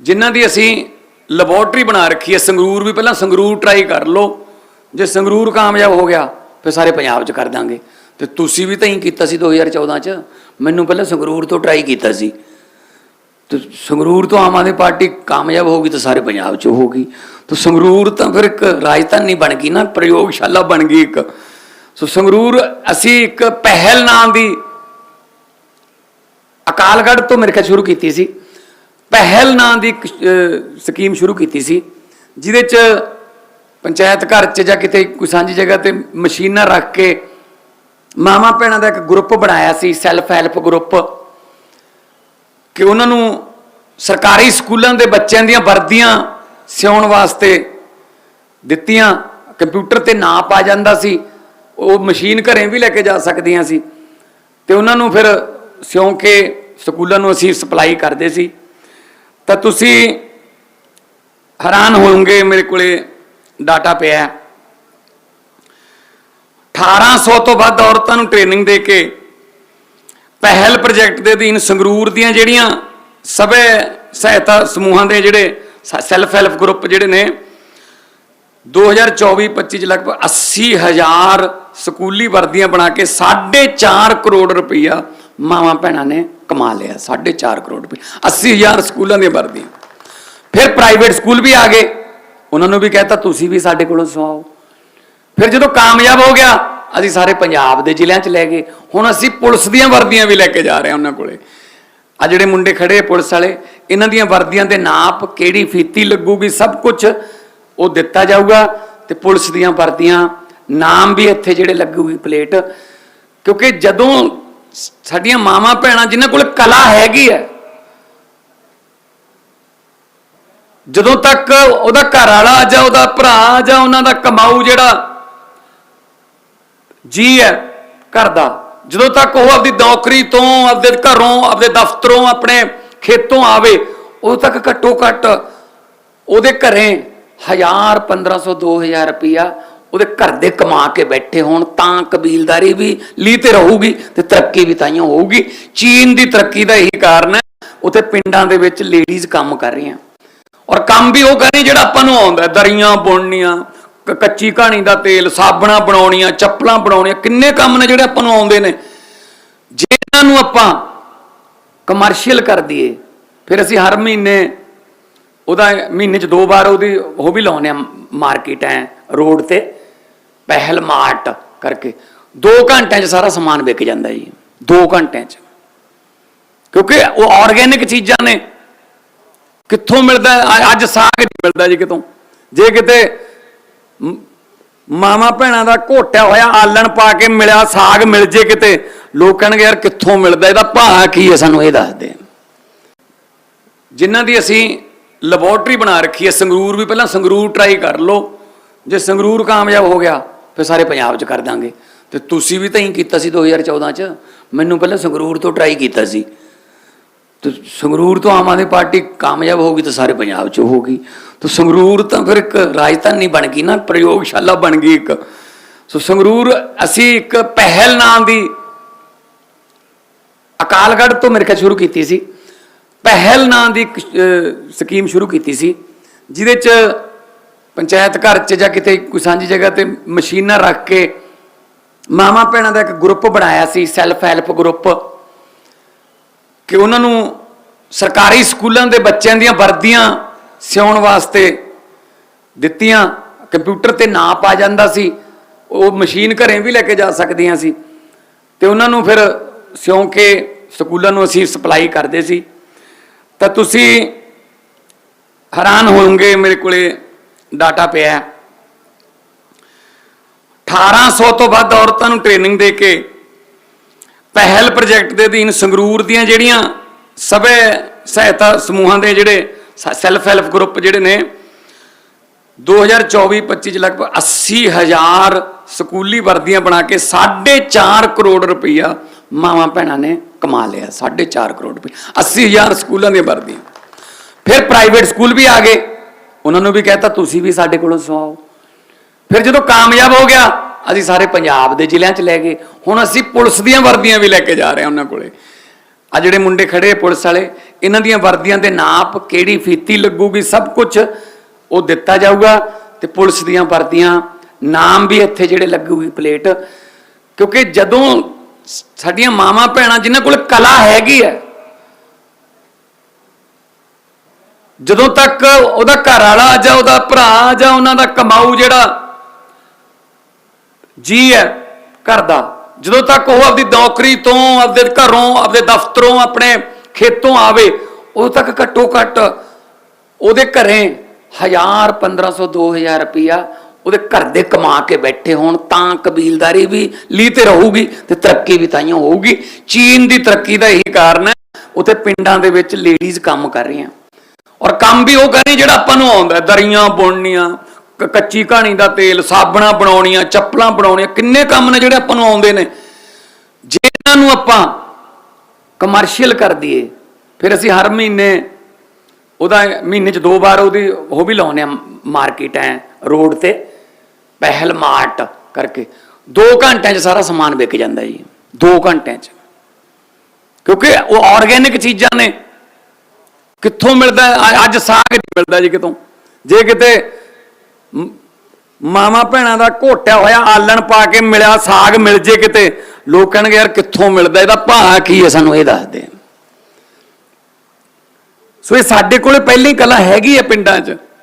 ਜਿਨ੍ਹਾਂ ਦੀ ਅਸੀਂ ਲੈਬੋਰਟਰੀ ਬਣਾ ਰੱਖੀ ਹੈ, ਸੰਗਰੂਰ ਵੀ ਪਹਿਲਾਂ ਸੰਗਰੂਰ ਟਰਾਈ ਕਰ ਲਓ। ਜੇ ਸੰਗਰੂਰ ਕਾਮਯਾਬ ਹੋ ਗਿਆ, ਫਿਰ ਸਾਰੇ ਪੰਜਾਬ 'ਚ ਕਰ ਦਾਂਗੇ। ਤੇ ਤੁਸੀਂ ਵੀ ਤਾਂ ਹੀ ਕੀਤਾ ਸੀ 2014 'ਚ। ਮੈਨੂੰ ਪਹਿਲਾਂ ਸੰਗਰੂਰ ਤੋਂ ਟਰਾਈ ਕੀਤਾ ਸੀ। ਤੇ ਸੰਗਰੂਰ ਤੋਂ ਆਮ ਆਦਮੀ ਪਾਰਟੀ ਕਾਮਯਾਬ ਹੋਊਗੀ ਤਾਂ ਸਾਰੇ ਪੰਜਾਬ 'ਚ ਹੋਊਗੀ ਤਾਂ ਸੰਗਰੂਰ ਤਾਂ ਫਿਰ ਇੱਕ ਰਾਜਧਾਨੀ ਬਣ ਗਈ ਨਾ, ਪ੍ਰਯੋਗਸ਼ਾਲਾ ਬਣ ਗਈ ਇੱਕ। ਸੋ ਸੰਗਰੂਰ ਅਸੀਂ ਇੱਕ ਪਹਿਲ ਨਾਮ ਦੀ ਅਕਾਲਗੜ੍ਹ ਤੋਂ ਮੇਰੇ ਖਿਆਲ ਸ਼ੁਰੂ ਕੀਤੀ ਸੀ। ਪਹਿਲ ਨਾਂ ਦੀ ਇੱਕ, ਸਕੀਮ ਸ਼ੁਰੂ ਕੀਤੀ ਸੀ ਜਿਹਦੇ ਚ ਪੰਚਾਇਤ ਘਰ ਚ ਜਾਂ ਕਿਤੇ ਕੋਈ ਸਾਂਝੀ ਜਗ੍ਹਾ ਤੇ ਮਸ਼ੀਨਾਂ ਰੱਖ ਕੇ ਮਾਮਾ ਭੈਣਾਂ ਦਾ ਇੱਕ ਗਰੁੱਪ ਬਣਾਇਆ ਸੀ ਸੈਲਫ ਹੈਲਪ ਗਰੁੱਪ ਕਿ ਉਹਨਾਂ ਨੂੰ ਸਰਕਾਰੀ ਸਕੂਲਾਂ ਦੇ ਬੱਚਿਆਂ ਦੀਆਂ ਵਰਦੀਆਂ ਸਿਉਣ ਵਾਸਤੇ ਦਿੱਤੀਆਂ ਕੰਪਿਊਟਰ ਤੇ ਨਾਪ ਆ ਜਾਂਦਾ ਸੀ ਉਹ ਮਸ਼ੀਨ ਘਰੇ ਵੀ ਲੈ ਕੇ ਜਾ ਸਕਦੀਆਂ ਸੀ ਤੇ ਉਹਨਾਂ ਨੂੰ ਫਿਰ ਸਿਉਂ ਕੇ ਸਕੂਲਾਂ ਨੂੰ ਅਸੀਂ ਸਪਲਾਈ ਕਰਦੇ ਸੀ। ਤਾਂ ਤੁਸੀਂ ਹੈਰਾਨ ਹੋਵੋਗੇ, ਮੇਰੇ ਕੋਲੇ ਡਾਟਾ ਪਿਆ ਹੈ। 1800 ਤੋਂ ਵੱਧ ਔਰਤਾਂ ਨੂੰ ਟ੍ਰੇਨਿੰਗ ਦੇ ਕੇ ਪਹਿਲ ਪ੍ਰੋਜੈਕਟ ਦੇ ਅਧੀਨ ਸੰਗਰੂਰ ਦੀਆਂ ਜਿਹੜੀਆਂ ਸਭੇ ਸਹਾਇਤਾ ਸਮੂਹਾਂ ਦੇ ਜਿਹੜੇ ਸੈਲਫ ਹੈਲਪ ਗਰੁੱਪ ਜਿਹੜੇ ਨੇ 2024-25 ਚ ਲਗਭਗ 80000 ਸਕੂਲੀ ਵਰਦੀਆਂ ਬਣਾ ਕੇ 4.5 ਕਰੋੜ ਰੁਪਈਆ ਮਾਵਾਂ ਭੈਣਾਂ ਨੇ ਕਮਾ ਲਿਆ 4.5 ਕਰੋੜ ਰੁਪਏ। 80000 ਸਕੂਲਾਂ ਦੀਆਂ ਵਰਦੀਆਂ ਫਿਰ ਪ੍ਰਾਈਵੇਟ ਸਕੂਲ ਵੀ ਆ ਗਏ। ਉਹਨਾਂ ਨੂੰ ਵੀ ਕਹਿਤਾ, ਤੁਸੀਂ ਵੀ ਸਾਡੇ ਕੋਲੋਂ ਸਵਾਓ। ਫਿਰ ਜਦੋਂ ਕਾਮਯਾਬ ਹੋ ਗਿਆ, ਅਸੀਂ ਸਾਰੇ ਪੰਜਾਬ ਦੇ ਜ਼ਿਲ੍ਹਿਆਂ 'ਚ ਲੈ ਗਏ। ਹੁਣ ਅਸੀਂ ਪੁਲਿਸ ਦੀਆਂ ਵਰਦੀਆਂ ਵੀ ਲੈ ਕੇ ਜਾ ਰਹੇ ਹਾਂ ਉਹਨਾਂ ਕੋਲੇ। ਆ ਜਿਹੜੇ ਮੁੰਡੇ ਖੜੇ ਪੁਲਿਸ ਵਾਲੇ, ਇਹਨਾਂ ਦੀਆਂ ਵਰਦੀਆਂ ਦੇ ਨਾਪ, ਕਿਹੜੀ ਫੀਤੀ ਲੱਗੂਗੀ, ਸਭ ਕੁਝ ਉਹ ਦਿੱਤਾ ਜਾਊਗਾ ਤੇ ਪੁਲਿਸ ਦੀਆਂ ਵਰਦੀਆਂ, ਨਾਮ ਵੀ ਇੱਥੇ ਜਿਹੜੇ ਲੱਗੂਗੀ ਪਲੇਟ। ਕਿਉਂਕਿ ਜਦੋਂ ਸਾਡੀਆਂ ਮਾਵਾਂ ਭੈਣਾਂ ਜਿਨ੍ਹਾਂ ਕੋਲ ਕਲਾ ਹੈਗੀ ਹੈ, ਜਦੋਂ ਤੱਕ ਉਹਦਾ ਘਰ ਵਾਲਾ ਜਾਂ ਉਹਦਾ ਭਰਾ ਜਾਂ ਉਹਨਾਂ ਦਾ ਕਮਾਊ ਜਿਹੜਾ ਜੀ ਹੈ ਘਰ ਦਾ, ਜਦੋਂ ਤੱਕ ਉਹ ਆਪਦੀ ਨੌਕਰੀ ਤੋਂ, ਆਪਦੇ ਘਰੋਂ, ਆਪਦੇ ਦਫ਼ਤਰੋਂ, ਆਪਣੇ ਖੇਤੋਂ ਆਵੇ, ਉਦੋਂ ਤੱਕ ਘੱਟੋ ਘੱਟ ਉਹਦੇ ਘਰੇ 1000 1500 2000 ਰੁਪਇਆ ਉਹਦੇ ਘਰ ਦੇ ਕਮਾ ਕੇ ਬੈਠੇ ਹੋਣ, ਤਾਂ ਕਬੀਲਦਾਰੀ ਵੀ ਲੀ ਤੇ ਰਹੂਗੀ ਤੇ ਤਰੱਕੀ ਵੀ ਤਾਈਓ ਹੋਊਗੀ। ਚੀਨ ਦੀ ਤਰੱਕੀ ਦਾ ਇਹੀ ਕਾਰਨ ਹੈ, ਉੱਥੇ ਪਿੰਡਾਂ ਦੇ ਵਿੱਚ ਲੇਡੀਜ਼ ਕੰਮ ਕਰ ਰਹੀਆਂ। ਔਰ ਕੰਮ ਵੀ ਉਹ ਕਰੀ ਜਿਹੜਾ ਆਪਾਂ ਨੂੰ ਆਉਂਦਾ ਦਰੀਆਂ ਬੁਣਨੀਆਂ ਕੱਚੀ ਕਹਾਣੀ ਦਾ ਤੇਲ, ਸਾਬਣਾ ਬਣਾਉਣੀਆਂ, ਚੱਪਲਾਂ ਬਣਾਉਣੀਆਂ, ਕਿੰਨੇ ਕੰਮ ਨੇ ਜਿਹੜੇ ਆਪਾਂ ਨੂੰ ਆਉਂਦੇ ਨੇ। ਜਿਹਨਾਂ ਨੂੰ ਆਪਾਂ ਕਮਰਸ਼ੀਅਲ ਕਰ ਦਈਏ, ਫਿਰ ਅਸੀਂ ਹਰ ਮਹੀਨੇ ਉਹਦਾ ਮਹੀਨੇ 'ਚ ਦੋ ਵਾਰ ਉਹਦੀ ਉਹ ਵੀ ਲਾਉਨੇ ਆ ਮਾਰਕੀਟ ਐ ਰੋਡ ਤੇ। ਪਹਿਲ ਮਾਰਟ ਕਰਕੇ 2 ਘੰਟਿਆਂ 'ਚ ਸਾਰਾ ਸਮਾਨ ਵਿਕ ਜਾਂਦਾ ਜੀ 2 ਘੰਟਿਆਂ 'ਚ। ਕਿਉਂਕਿ ਉਹ ਆਰਗੇਨਿਕ ਚੀਜ਼ਾਂ ਨੇ। ਕਿੱਥੋਂ ਮਿਲਦਾ ਅੱਜ ਸਾਗ ਨਹੀਂ ਮਿਲਦਾ ਜੀ ਕਿਤੋਂ। ਜੇ ਕਿਤੇ ਮ- ਮਾਵਾਂ ਭੈਣਾਂ ਦਾ ਘੋਟਿਆ ਹੋਇਆ ਆਲਣ ਪਾ ਕੇ ਮਿਲਿਆ ਸਾਗ ਮਿਲ ਜੇ ਕਿਤੇ, ਲੋਕ ਕਹਿਣਗੇ, ਯਾਰ ਕਿੱਥੋਂ ਮਿਲਦਾ? ਇਹਦਾ ਭਾਅ ਕੀ ਹੈ ਸਾਨੂੰ? ਇਹ ਦੱਸ ਦੇ। ਜਿਨ੍ਹਾਂ ਦੀ ਅਸੀਂ ਲੈਬੋਰਟਰੀ ਬਣਾ ਰੱਖੀ ਹੈ, ਸੰਗਰੂਰ ਵੀ ਪਹਿਲਾਂ ਸੰਗਰੂਰ ਟਰਾਈ ਕਰ ਲਓ। ਜੇ ਸੰਗਰੂਰ ਕਾਮਯਾਬ ਹੋ ਗਿਆ ਫਿਰ ਸਾਰੇ ਪੰਜਾਬ 'ਚ ਕਰ ਦਾਂਗੇ। ਤੇ ਤੁਸੀਂ ਵੀ ਤਾਂ ਹੀ ਕੀਤਾ ਸੀ 2014 'ਚ। ਮੈਨੂੰ ਪਹਿਲਾਂ ਸੰਗਰੂਰ ਤੋਂ ਟਰਾਈ ਕੀਤਾ ਸੀ। ਤੇ ਸੰਗਰੂਰ ਤੋਂ ਆਮ ਆਦਮੀ ਪਾਰਟੀ ਕਾਮਯਾਬ ਹੋਊਗੀ ਤਾਂ ਸਾਰੇ ਪੰਜਾਬ 'ਚ ਹੋਊਗੀ ਤਾਂ ਸੰਗਰੂਰ ਤਾਂ ਫਿਰ ਇੱਕ ਰਾਜਧਾਨੀ ਬਣ ਗਈ ਨਾ ਪ੍ਰਯੋਗਸ਼ਾਲਾ ਬਣ ਗਈ ਇੱਕ। ਸੋ ਸੰਗਰੂਰ ਅਸੀਂ ਇੱਕ ਪਹਿਲ ਨਾਂ ਦੀ ਅਕਾਲਗੜ੍ਹ ਤੋਂ ਮੇਰੇ ਖਿਆਲ ਸ਼ੁਰੂ ਕੀਤੀ ਸੀ। ਪਹਿਲ ਨਾਂ ਦੀ ਇੱਕ, ਸਕੀਮ ਸ਼ੁਰੂ ਕੀਤੀ ਸੀ। ਜਿਹਦੇ ਚ ਪੰਚਾਇਤ ਘਰ ਚ ਜਾਂ ਕਿਤੇ ਕੋਈ ਸਾਂਝੀ ਜਗ੍ਹਾ ਤੇ ਮਸ਼ੀਨਾਂ ਰੱਖ ਕੇ ਮਾਮਾ ਭੈਣਾਂ ਦਾ ਇੱਕ ਗਰੁੱਪ ਬਣਾਇਆ ਸੀ ਸੈਲਫ ਹੈਲਪ ਗਰੁੱਪ ਕਿ ਉਹਨਾਂ ਨੂੰ ਸਰਕਾਰੀ ਸਕੂਲਾਂ ਦੇ ਬੱਚਿਆਂ ਦੀਆਂ ਵਰਦੀਆਂ ਸਿਉਣ ਵਾਸਤੇ ਦਿੱਤੀਆਂ ਕੰਪਿਊਟਰ ਤੇ ਨਾਪ ਆ ਜਾਂਦਾ ਸੀ, ਉਹ ਮਸ਼ੀਨ ਘਰੇ ਵੀ ਲੈ ਕੇ ਜਾ ਸਕਦੀਆਂ ਸੀ, ਤੇ ਉਹਨਾਂ ਨੂੰ ਫਿਰ ਸਿਉਂ ਕੇ ਸਕੂਲਾਂ ਨੂੰ ਅਸੀਂ ਸਪਲਾਈ ਕਰਦੇ ਸੀ। ਤਾਂ ਤੁਸੀਂ ਹੈਰਾਨ ਹੋਵੋਗੇ ਮੇਰੇ ਕੋਲੇ ਡਾਟਾ ਪਿਆ ਹੈ। 1800 ਤੋਂ ਵੱਧ ਔਰਤਾਂ ਨੂੰ ਟ੍ਰੇਨਿੰਗ ਦੇ ਕੇ ਪਹਿਲ ਪ੍ਰੋਜੈਕਟ ਦੇ ਅਧੀਨ ਸੰਗਰੂਰ ਦੀਆਂ ਜਿਹੜੀਆਂ ਸਭੇ ਸਹਾਇਤਾ ਸਮੂਹਾਂ ਦੇ ਜਿਹੜੇ ਸੈਲਫ ਹੈਲਪ ਗਰੁੱਪ ਜਿਹੜੇ ਨੇ 2024-25 ਚ ਲਗਭਗ 80000 ਸਕੂਲੀ ਵਰਦੀਆਂ ਬਣਾ ਕੇ 4.5 ਕਰੋੜ ਰੁਪਈਆ ਮਾਵਾਂ ਭੈਣਾਂ ਨੇ ਕਮਾ ਲਿਆ 4.5 ਕਰੋੜ ਰੁਪਏ 80000 ਸਕੂਲਾਂ ਦੀਆਂ ਵਰਦੀਆਂ ਫਿਰ ਪ੍ਰਾਈਵੇਟ ਸਕੂਲ ਵੀ ਆ ਗਏ ਉਹਨਾਂ ਨੂੰ ਵੀ ਕਹਿਤਾ, ਤੁਸੀਂ ਵੀ ਸਾਡੇ ਕੋਲੋਂ ਸਵਾਓ। ਫਿਰ ਜਦੋਂ ਕਾਮਯਾਬ ਹੋ ਗਿਆ, ਅਸੀਂ ਸਾਰੇ ਪੰਜਾਬ ਦੇ ਜ਼ਿਲ੍ਹਿਆਂ 'ਚ ਲੈ ਗਏ। ਹੁਣ ਅਸੀਂ ਪੁਲਿਸ ਦੀਆਂ ਵਰਦੀਆਂ ਵੀ ਲੈ ਕੇ ਜਾ ਰਹੇ ਹਾਂ ਉਹਨਾਂ ਕੋਲੇ। ਆ ਜਿਹੜੇ ਮੁੰਡੇ ਖੜੇ ਪੁਲਿਸ ਵਾਲੇ, ਇਹਨਾਂ ਦੀਆਂ ਵਰਦੀਆਂ ਦੇ ਨਾਪ, ਕਿਹੜੀ ਫੀਤੀ ਲੱਗੂਗੀ, ਸਭ ਕੁਝ ਉਹ ਦਿੱਤਾ ਜਾਊਗਾ ਤੇ ਪੁਲਿਸ ਦੀਆਂ ਵਰਦੀਆਂ, ਨਾਮ ਵੀ ਇੱਥੇ ਜਿਹੜੇ ਲੱਗੂਗੀ ਪਲੇਟ। ਕਿਉਂਕਿ ਜਦੋਂ ਸਾਡੀਆਂ ਮਾਵਾਂ ਭੈਣਾਂ ਜਿਨ੍ਹਾਂ ਕੋਲ ਕਲਾ ਹੈਗੀ ਹੈ ਜਦੋਂ ਤੱਕ ਉਹਦਾ ਘਰ ਵਾਲਾ ਜਾਂ ਉਹਦਾ ਭਰਾ ਜਾਂ ਉਹਨਾਂ ਦਾ ਕਮਾਊ ਜਿਹੜਾ ਜੀ ਹੈ ਘਰ ਦਾ, ਜਦੋਂ ਤੱਕ ਉਹ ਆਪਦੀ ਨੌਕਰੀ ਤੋਂ, ਆਪਦੇ ਘਰੋਂ, ਆਪਦੇ ਦਫ਼ਤਰੋਂ, ਆਪਣੇ ਖੇਤੋਂ ਆਵੇ, ਉਦੋਂ ਤੱਕ ਘੱਟੋ ਘੱਟ ਉਹਦੇ ਘਰੇ 1000 1500 2000 ਰੁਪਿਆ ਉਹਦੇ ਘਰ ਦੇ ਕਮਾ ਕੇ ਬੈਠੇ ਹੋਣ, ਤਾਂ ਕਬੀਲਦਾਰੀ ਵੀ ਲਈ ਤੇ ਰਹੂਗੀ ਤੇ ਤਰੱਕੀ ਵੀ ਤਾਈਓ ਹੋਊਗੀ। ਚੀਨ ਦੀ ਤਰੱਕੀ ਦਾ ਇਹੀ ਕਾਰਨ ਹੈ, ਉੱਥੇ ਪਿੰਡਾਂ ਦੇ ਵਿੱਚ ਲੇਡੀਜ਼ ਕੰਮ ਕਰ ਰਹੀਆਂ। ਔਰ ਕੰਮ ਵੀ ਉਹ ਕਰ ਜਿਹੜਾ ਆਪਾਂ ਨੂੰ ਆਉਂਦਾ ਦਰੀਆਂ ਬੁਣਨੀਆਂ ਕੱਚੀ ਕਹਾਣੀ ਦਾ ਤੇਲ, ਸਾਬਣਾ ਬਣਾਉਣੀਆਂ, ਚੱਪਲਾਂ ਬਣਾਉਣੀਆਂ, ਕਿੰਨੇ ਕੰਮ ਨੇ ਜਿਹੜੇ ਆਪਾਂ ਨੂੰ ਆਉਂਦੇ ਨੇ। ਜਿਹਨਾਂ ਨੂੰ ਆਪਾਂ ਕਮਰਸ਼ੀਅਲ ਕਰ ਦਈਏ, ਫਿਰ ਅਸੀਂ ਹਰ ਮਹੀਨੇ ਉਹਦਾ ਮਹੀਨੇ 'ਚ ਦੋ ਵਾਰ ਉਹਦੀ ਉਹ ਵੀ ਲਾਉਨੇ ਆ ਮਾਰਕੀਟ ਐ ਰੋਡ ਤੇ, ਪਹਿਲ ਮਾਰਟ ਕਰਕੇ। 2 ਘੰਟਿਆਂ 'ਚ ਸਾਰਾ ਸਮਾਨ ਵਿਕ ਜਾਂਦਾ ਜੀ 2 ਘੰਟਿਆਂ 'ਚ। ਕਿਉਂਕਿ ਉਹ ਆਰਗੇਨਿਕ ਚੀਜ਼ਾਂ ਨੇ ਕਿੱਥੋਂ ਮਿਲਦਾ ਅੱਜ ਸਾਗ ਨਹੀਂ ਮਿਲਦਾ ਜੀ ਕਿਤੋਂ। ਜੇ ਕਿਤੇ ਮ- ਮਾਵਾਂ ਭੈਣਾਂ ਦਾ ਘੋਟਿਆ ਹੋਇਆ ਆਲਣ ਪਾ ਕੇ ਮਿਲਿਆ ਸਾਗ ਮਿਲ ਜੇ ਕਿਤੇ, ਲੋਕ ਕਹਿਣਗੇ, ਯਾਰ ਕਿੱਥੋਂ ਮਿਲਦਾ? ਇਹਦਾ ਭਾਅ ਕੀ ਹੈ ਸਾਨੂੰ ਇਹ ਦੱਸ ਦੇ। ਸੋ ਇਹ ਸਾਡੇ ਕੋਲੇ ਪਹਿਲੀ ਕਲਾ ਹੈਗੀ ਹੈ ਪਿੰਡਾਂ 'ਚ।